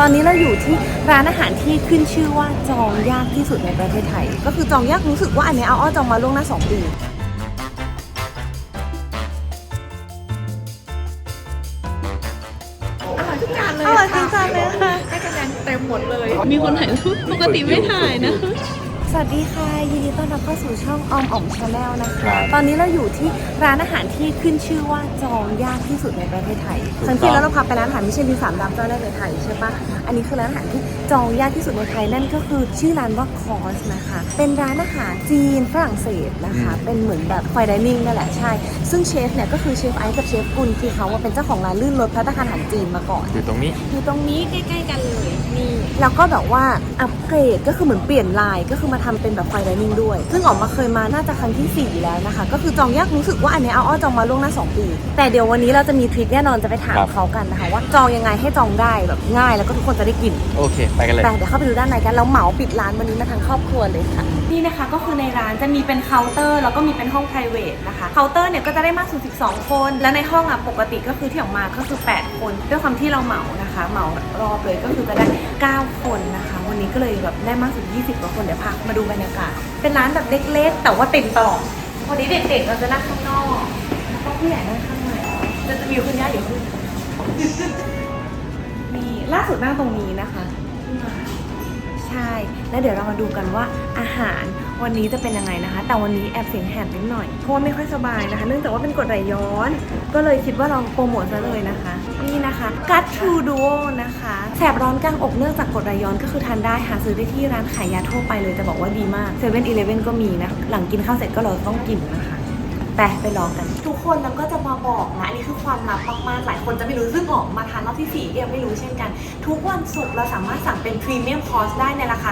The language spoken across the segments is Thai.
ตอนนี้เราอยู่ที่ร้านอาหารที่ขึ้นชื่อว่าจองยากที่สุดในประเทศไทย ก็คือจองยากรู้สึกว่าอันเนี้ยเอาอ้อจองมาล่วงหน้าสองปีอร่อยทุกจานเลยอร่อยทุกจานเลยค่ะให้คะแนนเต็มหมดเลย มีคนถ่ายรูปปกติไม่ถ่ายนะส วัสดีค่ะยินดีต้อนรับเข้าสู่ช่องออมอ๋อมชาแนลนะคะครับตอนนี้เราอยู่ที่ร้านอาหารที่ขึ้นชื่อว่าจองยากที่สุดในประเทศไทยถูกต้องสังเกตแล้วเราพาไปร้านอาหารมิชลินสามดาวเจ้าแรกในไทยใช่ปะอันนี้คือร้านอาหารที่จองยากที่สุดในไทยนั่นก็คือชื่อร้านว่าคอสนะคะ เป็นร้านอาหารจีนฝรั่งเศสนะคะ เป็นเหมือนแบบไฟดิเนิ่งนั่นแหละใช่ ซึ่งเชฟเนี่ยก็คือเชฟไอซ์กับเชฟกุลคือเขาว่าเป็นเจ้าของร้านลื่นรถพัตตาคารอาหารจีนมาก่อนอยู่ตรงนี้อยู่ตรงนี้ใกล้ ๆ กันเลยนี่แล้วก็แบบว่าอัปเกรดก็คือเหมือนเปลี่ยนลายก็คือมาทำเป็นแบบไฟดิเนิ่งด้วย ซึ่งออกมาเคยมาน่าจะครั้งที่ 4 แล้วนะคะ ก็คือจองยากรู้สึกว่าอันเนี้ยเอาอ้อจองมาล่วงหน้า 2 ปี แต่เดี๋ยววันนี้เราจะมีทริคแน่นอนจะไปถามครับเขากันนะคะ ว่าจองยังไงให้จองได้แบบง่าย แล้วก็ทุกคนจะได้กินโอเค ไปกันเลยแต่เดี๋ยวเข้าไปดูด้านในกันแล้วเหมาปิดร้านวันนี้มาทั้งครอบครัวเลยค่ะนี่นะคะก็คือในร้านจะมีเป็นเคาน์เตอร์แล้วก็มีเป็นห้อง p r i v a t นะคะเคาน์เตอร์เนี่ยก็จะได้มากสุด 12 คน แล้วในห้องอะปกติก็คือที่ออกมาก็คือ 8 คน ด้วยความที่เราเหมานะคะ เหมารอบเลยก็คือจะได้ 9 คนนะคะ วันนี้ก็เลยแบบได้มากสุด 20กว่าคนเดี๋ยวพามาดูบรรยากาศเป็นร้านแบบเล็กๆ แต่ว่าเต็มตลอดวันนี้เด็กๆเราจะนั่งข้างนอกแล้วก็ผู้ใหญ่นั่งข้างในจะจะมีคุณย่าอยู่ขึ้นนี่ล่าสุดนั่งตรงนี้นะคะที่มาใช่ แล้วเดี๋ยวเรามาดูกันว่าอาหารวันนี้จะเป็นยังไงนะคะ แต่วันนี้แอบเสียงแหบนิดหน่อยเพราะว่าไม่ค่อยสบายนะคะ เนื่องจากว่าเป็นกดไหลย้อน ก็เลยคิดว่าลองโปรโมทซะเลยนะคะ นี่นะคะกัตทูดูโอนะคะแสบร้อนกลางอกเนื่องจากกดไหลย้อนก็คือทานได้หาซื้อได้ที่ร้านขายยาทั่วไปเลยแต่บอกว่าดีมากเซเว่นอีเลฟเว่นก็มีนะหลังกินข้าวเสร็จก็เราต้องกินนะคะไปไปลองกัน ทุกคนเราก็จะมาบอกนะ อันนี้คือความลับมากๆ หลายคนจะไม่รู้ซึ่งออกมาทานรอบที่ 4 ก็ยังไม่รู้เช่นกัน ทุกวันศุกร์เราสามารถสั่งเป็นพรีเมียมคอร์สได้ในราคา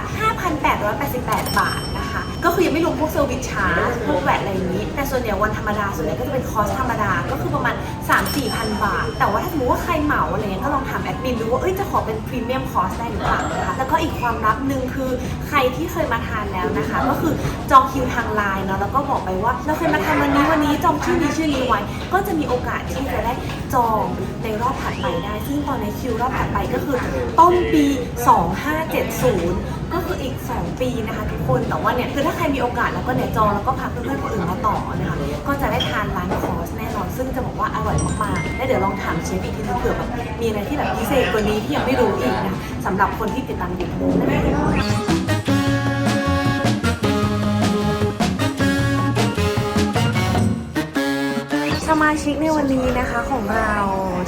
5,888 บาทนะคะ ก็คือยังไม่รวมพวกเซอร์วิสชาร์จพวกแวดอะไรนี้ แต่ส่วนใหญ่วันธรรมดาส่วนใหญ่ก็จะเป็นคอร์สธรรมดาก็คือประมาณ 3-4 พันบาท แต่ว่าถ้าสมมติว่าใครเหมาอะไรเงี้ยก็ลองถามแอดมินดูว่าเอ้ยจะขอเป็นพรีเมียมคอร์สได้หรือเปล่านะคะแล้วก็อีกความลับหนึ่งคือใครที่เคยมาทานแล้วนะคะ ก็คือจองคิวทางไลน์เนาะแล้วก็บอกไปว่าเราเคยมาทานวันนี้วันนี้จองชื่อนี้ชื่อนี้ไว้ ก็จะมีโอกาสที่จะได้จองในรอบถัดไปได้ ซึ่งตอนในคิวรอบถัดไปก็คือต้นปี 2570 ก็คืออีก 2 ปีนะคะทุกคน แต่ว่าเนี่ยคือถ้าใครมีโอกาสแล้วก็เนี่ยจองแล้วก็พาเพื่อนๆคนอื่นมาต่อนะคะ ก็จะได้ทานร้านคอร์สแน่นอน ซึ่งจะบอกว่าอร่อยมากๆ และเดี๋ยวลองถามเชฟอีกทีนึงเผื่อแบบมีอะไรที่แบบพิเศษกว่านี้ที่ยังไม่รู้อีกนะสำหรับคนที่ติดตามอยูทูบนะคะ ชิกในวันนี้นะคะของเรา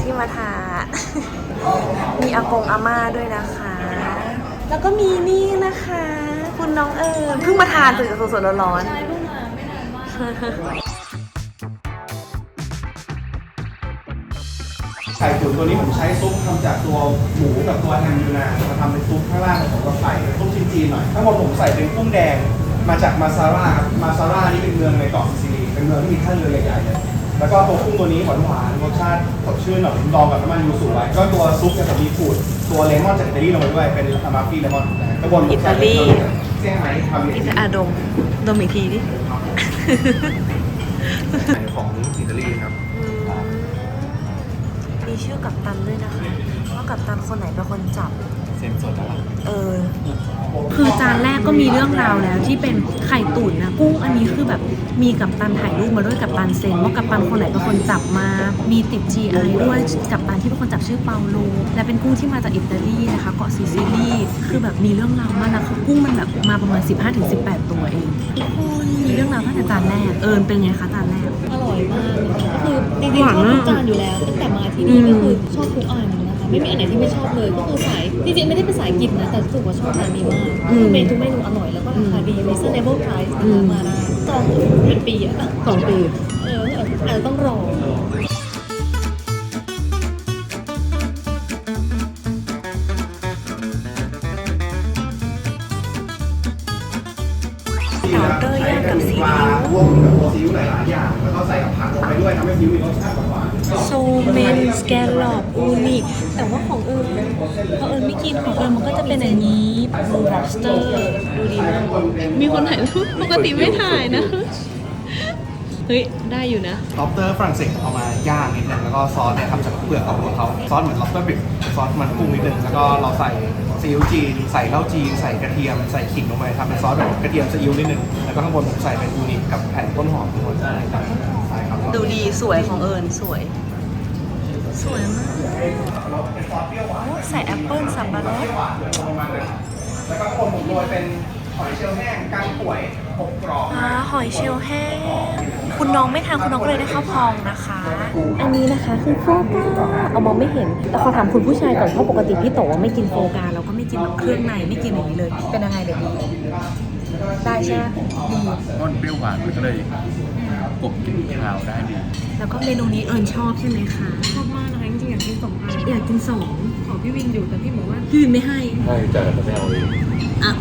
ที่มาทานมีอากงอาม่าด้วยนะคะ แล้วก็มีนี่นะคะ คุณน้องเอิญเพิ่งมาทานตื่นสดๆร้อนๆใช่เพิ่งมาไม่นานมากไก่ตุ๋นตัวนี้ผมใช้ซุปทำจากตัวหมูกับตัวแฮมยูนานมาทำเป็นซุปข้างล่างผมก็ใส่ซุปจีนๆหน่อยทั้งหมดผมใส่เป็นกุ้งแดงมาจากมาซาร่าครับมาซาร่านี่เป็นเมืองในเกาะซิซิลีเป็นเมืองที่มีท่าเรือใหญ่ๆเลย แล้วก็ตัวกุ้งตัวนี้หวานๆรสชาติสดชื่นหน่อยผมดองกับน้ำมันยูสุไว้ก็ตัวซุปเนี่ยผมมีขูดตัวเลมอนจากอิตาลีลงไปด้วยเป็นอามาฟี่เลมอนกระบวนอิตาลีเซี่ยงไฮ้ทำเองอิตาอาดมดมอีกทีดิของอิตาลีครับมีชื่อกัปตันด้วยนะคะว่ากัปตันคนไหนเป็นคนจับเซ็นสดแล้วล่ะเออ คือจานแรกก็มีเรื่องราวแล้วที่เป็นไข่ตุ๋นนะกุ้งอันนี้คือแบบมีกับตันถ่ายรูปมาด้วยกับตันเซนว่ากับตันคนไหนเป็นคนจับมา มีติด GI ด้วยกับตันที่เป็นคนจับชื่อเปาโลและเป็นกุ้งที่มาจากอิตาลีนะคะเกาะซิซิลีคือแบบมีเรื่องราวมากนะคือกุ้งมันแบบมาประมาณ 15-18 ตัวเองทุกคนมีเรื่องราวตั้งแต่จานแรกเอิญเป็นไงคะจานแรกอร่อยมากเลยค่ะก็คือจริงๆชอบทุกจานอยู่แล้วตั้งแต่มาที่นี่ก็คือชอบทุกอันนะ คะไม่มีอันไหนที่ไม่ชอบเลยก็คือสายจริงๆไม่ได้เป็นสายกินนะแต่รู้สึกว่าชอบร้านนี้มากคือเมนูทุกเมนูอร่อยแล้วก็ราคาดี reasonable price นะคะมาได้จองเป็นปีอะสองปีเอออาจจะต้องรอซีอิ๊วนะใช้เป็นปลาพวกกับตัวซีอิ๊วหลายๆอย่างแล้วก็ใส่กับผักลงไปด้วยทำให้ซีอิ๊วมีรสชาติหวานๆโซเมนสแกนหลอบอูนิ แต่ว่าของเอิญพอเอิญไม่กินของเอิญมันก็จะเป็นอย่างนี้บลูล็อบสเตอร์ดูดีมากมีคนถ่ายรูปปกติไม่ถ่ายนะ เฮ้ย ได้อยู่นะ ล็อบสเตอร์ฝรั่งเศสเอามาย่างนิดนึงแล้วก็ซอสเนี่ยทำจากเปลือกของเขาซอสเหมือนล็อบสเตอร์บิกซอสมันกุ้งนิดนึงแล้วก็เราใส่ซีอิ๊วจีนใส่เหล้าจีนใส่กระเทียมใส่ขิงลงไปทำเป็นซอสแบบกระเทียมซีอิ๊วนิดนึงแล้วก็ข้างบนผมใส่เป็นอูนิกับแผ่นต้นหอมทุกคนใช่ครับใช่ครับดูดีสวยของเอิญสวย สวยมากเป็นซอสเปรี้ยวหวานใส่แอปเปิ้ลสับปะรดหวานประมาณนั้นแล้วก็ข้างบนผมโรยเป็นหอยเชลล์แห้งก้างป่วยอบกรอบอ่าหอยเชลล์แห้ง คุณน้องไม่ทานคุณน้องก็เลยได้ข้าวพองนะคะ อันนี้นะคะคือโฟกาเอามองไม่เห็น แต่ขอถามคุณผู้ชายก่อนเพราะปกติพี่โตไม่กินโฟกาเราก็ไม่กินแบบเครื่องในไม่กินอย่างนี้เลย เป็นยังไงเดี๋ยวดีได้ใช่ไหมดีต้นเปรี้ยวหวานมันก็เลย กลบกลิ่นคาวได้ดีแล้วก็เมนูนี้เอิญชอบใช่ไหมคะ ชอบมากนะคะจริงๆอยากกินสองอันอยากกินสองขอพี่วินอยู่แต่พี่บอกว่าพี่วินไม่ให้ใช่แต่ไม่เอาเองอ้าว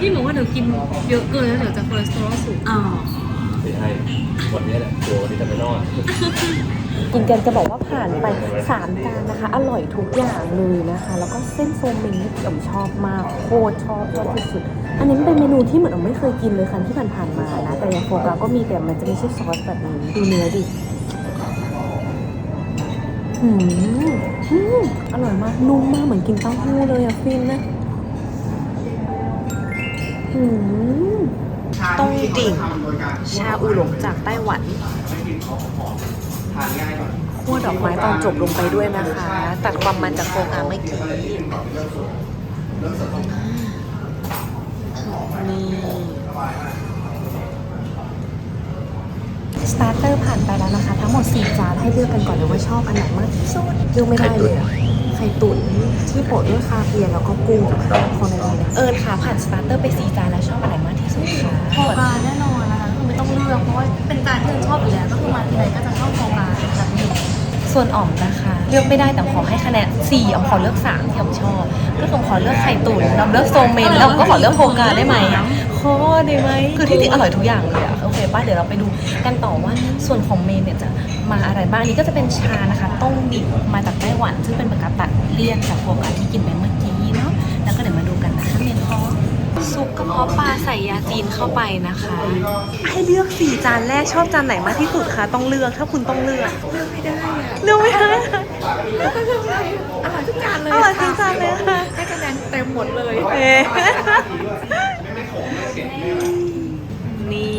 พี่บอกว่าเดี๋ยวกินเยอะเกินแล้วเดี๋ยวจะคอเลสเตอรอลสูงอ๋อไม่ ให้วันนี้แหละกลัววันนี้จะไม่รอดกินกันจะบอกว่าผ่านไป 3 จานนะคะ อร่อยทุกอย่างเลยนะคะ แล้วก็เส้นโซเมนนี่เอ๋มชอบมากโคตรชอบชอบที่สุด อันนี้เป็นเมนูที่เหมือนเอ๋มไม่เคยกินเลยครั้งที่ผ่านๆมานะแต่ย่างโฟกาก็มีแต่มันจะไม่ใช่ซอสแบบนี้ดูเนื้อดิอืมอืมอร่อยมากนุ่มมากเหมือนกินเต้าหู้เลยอะฟินนะอืม ต้งติ่ง ชาอูหลงจากไต้หวันทานง่ายก่อนคั่วดอกไม้ตอนจบลงไปด้วยนะคะ ตัดความมันจากโฟกาเมื่อกี้นี่สตาร์เตอร์ผ่านไปแล้วนะคะ ทั้งหมด 4 จานให้เลือกกันก่อนเลยว่าชอบอันไหนมากที่สุดเลือกไม่ได้เลยอะไข่ตุ๋นที่โปะด้วยคาเวียร์แล้วก็กุ้งคนในนี้นะเอิญค่ะผ่านสตาร์เตอร์ไป 4 จานแล้วชอบอันไหนมากที่สุดคะ โฟกาแน่นอนนะคะคือไม่ต้องเลือกเพราะว่าเป็นจานที่เราชอบอยู่แล้วก็คือมาทีไรก็จะชอบโฟกาแบบนี้ส่วนอ่อมนะคะ เลือกไม่ได้แต่ขอให้คะแนน4อ่อมขอเลือก3ที่อ่อมชอบ ก็คือขอเลือกไข่ตุ๋นน้ำเลือกโซเมนแล้วก็ขอเลือกโฟกาได้ไหมขอได้ไหมคือที่จริงอร่อยทุกอย่างเลยอะโอเคป้าเดี๋ยวเราไปดูกันต่อว่าส่วนของเมนเนี่ยจะมาอะไรบ้างอันนี้ก็จะเป็นชานะคะ ต้มดิบมาจากไต้หวัน ซึ่งเป็นปากกาตัดเลี่ยนจากโฟกาที่กินไป ใส่ยาจีนเข้าไปนะคะ ให้เลือกสี่จานแรกชอบจานไหนมากที่สุดคะต้องเลือกถ้าคุณต้องเลือกเลือกไม่ได้เลือกไม่ได้อาหารทุกจานเลยอร่อยทุกจานเลยค่ะให้คะแนนเต็มหมดเลยเอ๊ะไม่ขมไม่เผ็ดนี่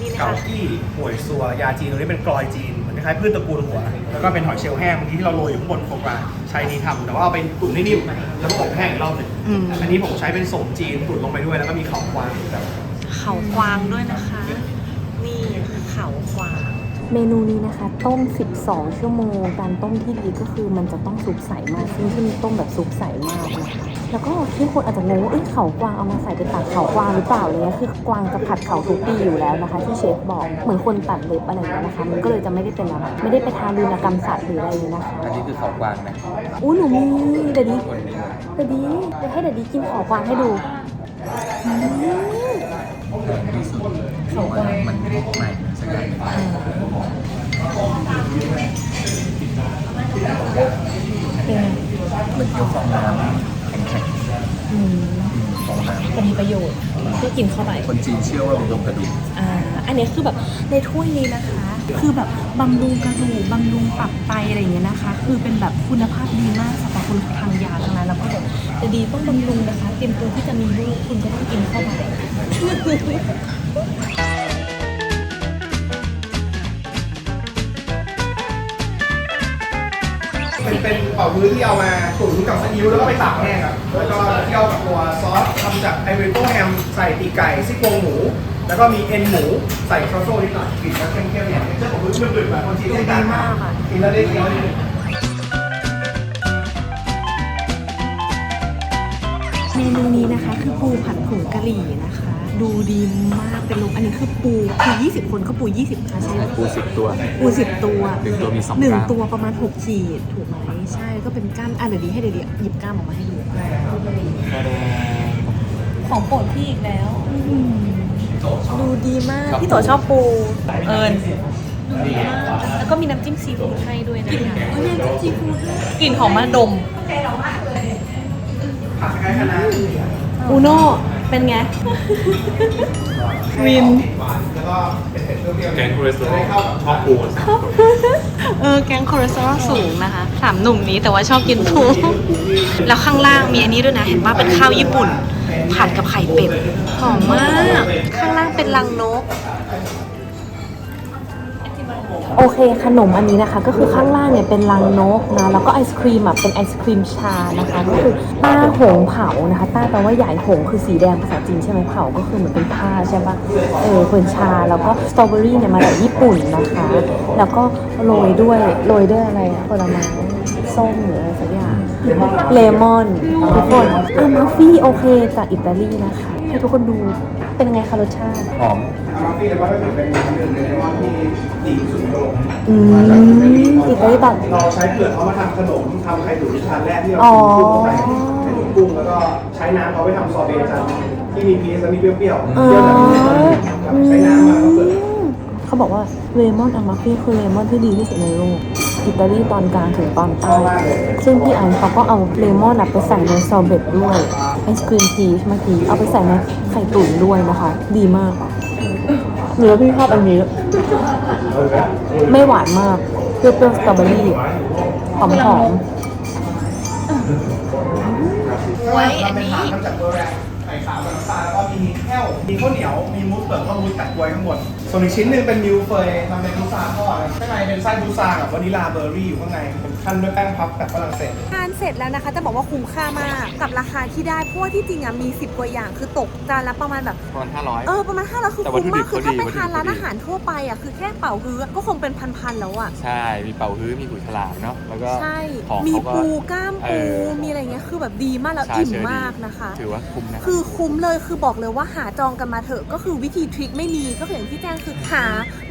นี่นะเกาคะอี้ป่วยซัวยาจีนตรงนี้เป็นกลอยจีนเหมือน คล้ายๆพืชตระกูลหัว แล้วก็เป็นหอยเชลล์แห้งบางทีที่เราโรยอยู่ข้างบนโฟกราใช้นี้ทำแต่ว่าเอาไปตุ๋นให้นิ่มแล้วก็อบแห้งอีกรอบหนึ่งอันนี้ผมใช้เป็นโสมจีนตุ๋นลงไปด้วยแล้วก็มีเขาควางแบบ เขากวางด้วยนะคะ เมนูนี้นะคะต้ม 12 ชั่วโมง การต้มที่ดีก็คือมันจะต้องซุปใสมากซึ่งที่นี่ต้มแบบซุปใสมากนะคะแล้วก็ที่คนอาจจะงงว่าเอ้ยเขากวางเอามาใส่เป็นตัดเขากวางหรือเปล่าอะไรเลยคือกวางจะผัดเขาทุกปีอยู่แล้วนะคะ ที่เชฟบอกเหมือนคนตัดเล็บอะไรอย่างเงี้ยนะคะ มันก็เลยจะไม่ได้เป็นอะไรไม่ได้ไปทารุณกรรมสัตว์หรืออะไรอย่างเงี้ยนะคะอันนี้คือเขากวางนะอู้หนูมีเดี๋ยวดีคนนี้เดี๋ยวดีเดี๋ยวให้เดี๋ยวดีกินเขากวางให้ดูอืมที่สุดเขากวางมันใหม่ สักอย่างเป็นไงมันเกี่ยวฟองน้ำแข็งอืมๆฟองน้จะมีประโยชน์ที่กินเข้าไปำคนจีนเชื่อว่าเป็นดมกระดูกอ่า อันนี้คือแบบในถ้วยนี้นะคะ คือแบบบำรุงกระดูกบำรุงตับไตอะไรอย่างเงี้ยนะคะ คือเป็นแบบคุณภาพดีมากสำหรับคนทานยาทั้งนั้นแล้วก็แบบจะดีต้องบำรุงนะคะเตรียมตัวที่จะมีลูกคุณก็ต้องกินเข้าไป ต่อพื้นที่เอามาตุ๋นกับซีอิ๊วแล้วก็ไปตากแห้งครับแล้วก็เที่ยวกับตัวซอสทำจากไอเวอร์โตแฮมใส่ตีกไก่ซี่โครงหมู แล้วก็มีเอ็นหมูใส่ทรัฟเฟิลนิดหน่อยกลิ่นก็เข้มๆเนี่ยเจ้าของมือมือๆแบบคนจีนต้องการมากกินแล้วได้กินแล้วได้ เมนูนี้นะคะคือปูผัดผงกะหรี่นะคะ ดูดีมากเป็นลมอันนี้คือปูคือ20 คนก็ปู 20ค่ะใช่ไหมปูสิบตัวปู10 ตัวหนึ่งตัวมีสองหนึ่งกล้ามตัวประมาณ6ขีดถูกไหมใช่ก็เป็นกล้ามอะเดี๋ยวดีให้เดี๋ยวดีหยิบกล้ามออกมาให้ดูของโปรดพี่อีกแล้วดูดีมากพี่โตชอบปู เอิญแล้วก็มีน้ำจิ้มซีฟู้ดให้ด้วยนะคะน้ำจิ้มซีฟู้ดกลิ่นหอมมาดม ผัดคล้ายๆคะน้าอูโน่ไปเป็นไง วิน หวานแล้วก็เป็นเผ็ดเปรี้ยวๆแกงคอเลสเตอรอลจะได้เข้ากับชอบปูนเออแกงคอเลสเตอรอลสูงนะคะถามหนุ่มนี้แต่ว่าชอบกินปูแล้วข้างล่างมีอันนี้ด้วยนะ เห็นว่าเป็นข้าวญี่ปุ่น ผัดกับไข่เป็ดหอมมาก ข้างล่างเป็นรังนก โอเคขนมอันนี้นะคะ ก็คือข้างล่างเนี่ยเป็นรังนกนะแล้วก็ไอศครีมอะเป็นไอศครีมชานะคะก็คือต้าหงเผานะคะต้าแปลว่าใหญ่หงคือสีแดงภาษาจีนใช่ไหมเผาก็คือเหมือนเป็นผ้าใช่ปะเออเป็นชาแล้วก็สตรอเบอรี่เนี่ยมาจากญี่ปุ่นนะคะ แล้วก็โรยด้วยโรยด้วยอะไรอะผลไม้ส้มหรืออะไรสักอย่างเลมอนทุกคนอะมาฟี่โอเคจากอิตาลีนะคะให้ทุกคนดู เป็นไงคะรสชาติ หอมมาฟี่เลยว่าถ้าเกิดเป็นน้ำดื่มเลมอนที่ดีที่สุดในโลกอืมอิตาลีตัดเราใช้เปลือกเขามาทำขนมทำไข่ตุ๋นจานแรกที่เราอ๋อกินกุ้งเข้าไปไข่ตุ๋นกุ้งแล้วก็ใช้น้ำเขาไปทำซอร์เบต์จานที่มีพีชและมีเปรี้ยวๆอ๋อเปรี้ยวแบบนี้ครับใช้น้ำมาก็เปิดเขาบอกว่าเลมอนอามาฟี่คือเลมอนที่ดีที่สุดในโลกอิตาลีตอนกลางถึงตอนใต้ซึ่งพี่ไอซ์เขาก็เอาเลมอนอะไปใส่ในซอร์เบตด้วย ไอศครีมพีชเมื่อกี้เอาไปใส่ในไข่ตุ๋นด้วยนะคะ ดีมากหรือว่าพี่ชอบอันนี้ ไม่หวานมากเปรี้ยวๆสตรอเบอรี่หอมๆไว้อันนี้ ทำจากตัวแรกไข่ขาวกับน้ำตาลแล้วก็มีแห้วมีข้าวเหนียว มีมุสเปิดข้าวมุสกัดกล้วยข้างบนส่วนอีกชิ้นหนึ่งเป็นมิลเฟยทำเป็นบูซาทอดนะข้างในเป็นไส้บูซากับวานิลาเบอร์รี่อยู่ข้างในเป็นขั้นด้วยแป้งพับแบบฝรั่งเศส ทานเสร็จแล้วนะคะ จะบอกว่าคุ้มค่ามาก กับราคาที่ได้ เพราะว่าที่จริงอะมี 10 กว่าอย่าง คือตกจานละประมาณแบบ ประมาณ500 เออ ประมาณ5้าร้อยคือแต่วัตคุ้ถุมดิมาบกคือถ้าไปเขาดีทานร้านวัตถุดิบอาหารทั่วไปอะ คือแค่เป่าฮื้อก็คงเป็นพันๆแล้วอะ ใช่ มีเป่าฮื้อมีกุยฉลามเนาะ แล้วก็ใช่ ของมีเขาก็ ปูกล้ามเอปู อมีอะไรเงี้ย คือแบบดีมากแล้วชาอิ่มเชอร์มากนะคะ ถือว่าคุ้มนะคือคุ้มเลยคือบอกเลยว่าหาจองกันมาเถอะ ก็คือวิธีทริคไม่มีก็คืออย่างที่แจ้งคือหา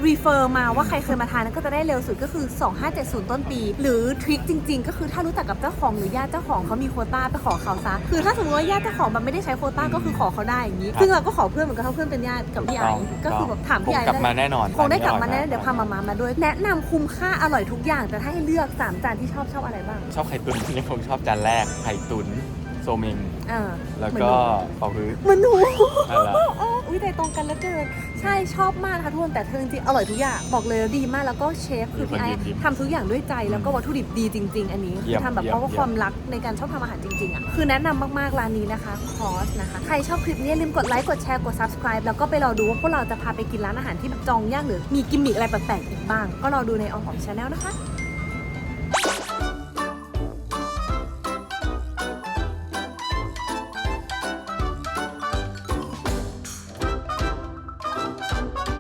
รีเฟอร์มาว่าใครเคยมาทานนั้นก็จะได้เร็วสุดก็คือ 2570 ต้นปี หรือทริคจริง ๆ ก็คือถ้ารู้จักกับเจ้าของหรือญาติเจ้าของเขามีโควต้าไปขอเขาซะคือถ้าสมมติว่าญาติเจ้าของแบบไม่ได้ใช้โควต้าก็คือขอเขาได้อย่างนี้ครับซึ่งเราก็ขอเพื่อนเหมือนกันเพราะเพื่อนเป็นญาติกับพี่ไอซ์ก็คือแบบถามพี่ไอซ์คงกลับมาแน่นอนคงได้กลับมาแน่ร้านนี้อร่อยมากเดี๋ยวพามามามาด้วย แนะนำคุ้มค่าอร่อยทุกอย่างแต่ถ้าให้เลือกสามจานที่ชอบชอบอะไรบ้างชอบไข่ตุ๋นยังคงชอบจานแรกไข่ตุ๋น โซเมงเออแล้วเหมือนก็หนูเป่าฮื้อ เหมือนหนูอะไรอุ้ยใจตรงกันเหลือเกิน ใช่ชอบมากนะคะทุกคนแต่เธอจริงๆอร่อยทุกอย่าง บอกเลยดีมากแล้วก็เชฟคือพี่ไอซ์ทำทุกอย่างด้วยใจแล้วก็วัตถุดิบดีจริง ๆ อันนี้คือทำแบบเพราะว่าความรักในการชอบทำอาหารจริงๆอะคือแนะนำมากๆร้านนี้นะคะคอสนะคะ ใครชอบคลิปนี้อย่าลืมกดไลค์กดแชร์กด subscribe แล้วก็ไปรอดูว่าพวกเราจะพาไปกินร้านอาหารที่แบบจองยากหรือมีกิมมิคอะไรแปลกๆอีกบ้าง ก็รอดูในออมหอมชาแนลนะคะ